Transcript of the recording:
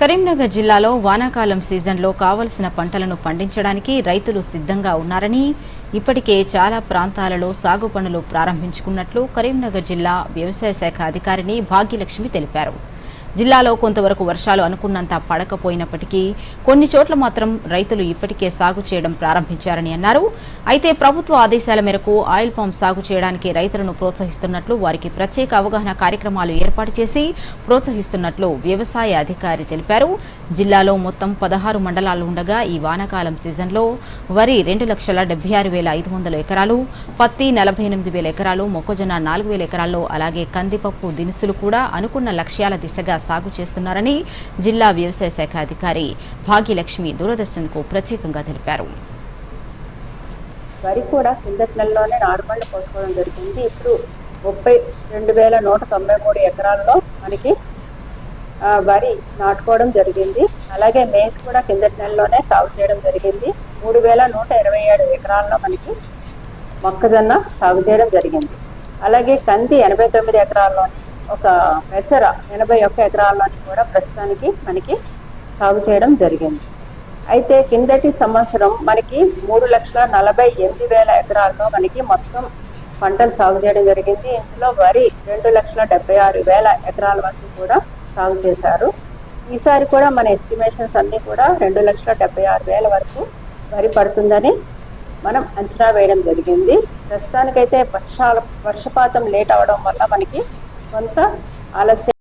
కరీంనగర్ జిల్లాలో వానాకాలం సీజన్లో కావలసిన పంటలను పండించడానికి రైతులు సిద్ధంగా ఉన్నారని ఇప్పటికే చాలా ప్రాంతాలలో సాగు పనులు ప్రారంభించుకున్నట్లు కరీంనగర్ జిల్లా వ్యవసాయ శాఖ అధికారిని భాగ్యలక్ష్మి తెలిపారు. జిల్లాలో కొంతవరకు వర్షాలు అనుకున్నంత పడకపోయినప్పటికీ కొన్ని చోట్ల మాత్రం రైతులు ఇప్పటికే సాగు చేయడం ప్రారంభించారని అన్నారు. అయితే ప్రభుత్వ ఆదేశాల మేరకు ఆయిల్ పామ్ సాగు చేయడానికి రైతులను ప్రోత్సహిస్తున్నట్లు వారికి ప్రత్యేక అవగాహన కార్యక్రమాలు ఏర్పాటు చేసి ప్రోత్సహిస్తున్నట్లు వ్యవసాయ అధికారి తెలిపారు. జిల్లాలో మొత్తం పదహారు మండలాలు ఉండగా ఈ వానాకాలం సీజన్లో వరి రెండు లక్షల డెబ్బై ఆరు వేల ఐదు వందల ఎకరాలు పత్తి నలభై ఎనిమిది వేల ఎకరాలు మొక్కజొన్న నాలుగు వేల ఎకరాల్లో అలాగే కందిపప్పు దినుసులు కూడా అనుకున్న లక్ష్యాల దిశగా సాగు చేస్తున్నారని జిల్లా వ్యవసాయ శాఖ అధికారి భాగ్యలక్ష్మి దూరదర్శన్కు ప్రత్యేకంగా తెలిపారు. వరి కూడా కిందటి నారుమళ్ళు పోసుకోవడం జరిగింది ఇప్పుడు ముప్పై రెండు వేల నూట తొంభై మూడు ఎకరాల్లో మనకి వరి నాటుకోవడం జరిగింది. అలాగే మేస్ కూడా కిందటి నెలలోనే సాగు చేయడం జరిగింది. మూడు వేల నూట ఇరవై ఏడు ఎకరాల్లో మనకి మొక్కజొన్న సాగు చేయడం జరిగింది. అలాగే కంది ఎనభై తొమ్మిది ఎకరాల్లోని ఒక పెసర ఎనభై ఒక్క ఎకరాల్లోని కూడా ప్రస్తుతానికి మనకి సాగు చేయడం జరిగింది. అయితే కిందటి సంవత్సరం మనకి మూడు లక్షల నలభై ఎనిమిది వేల ఎకరాల్లో మనకి మొత్తం పంటలు సాగు చేయడం జరిగింది. ఇందులో వరి రెండు లక్షల డెబ్బై ఆరు వేల ఎకరాల వరకు కూడా సాగు చేశారు. ఈసారి కూడా మన ఎస్టిమేషన్స్ అన్నీ కూడా రెండు లక్షల డెబ్బై ఆరు వేల వరకు వరి పడుతుందని మనం అంచనా వేయడం జరిగింది. ప్రస్తుతానికైతే వర్షాల వర్షపాతం లేట్ అవడం వల్ల మనకి కొంత ఆలస్యం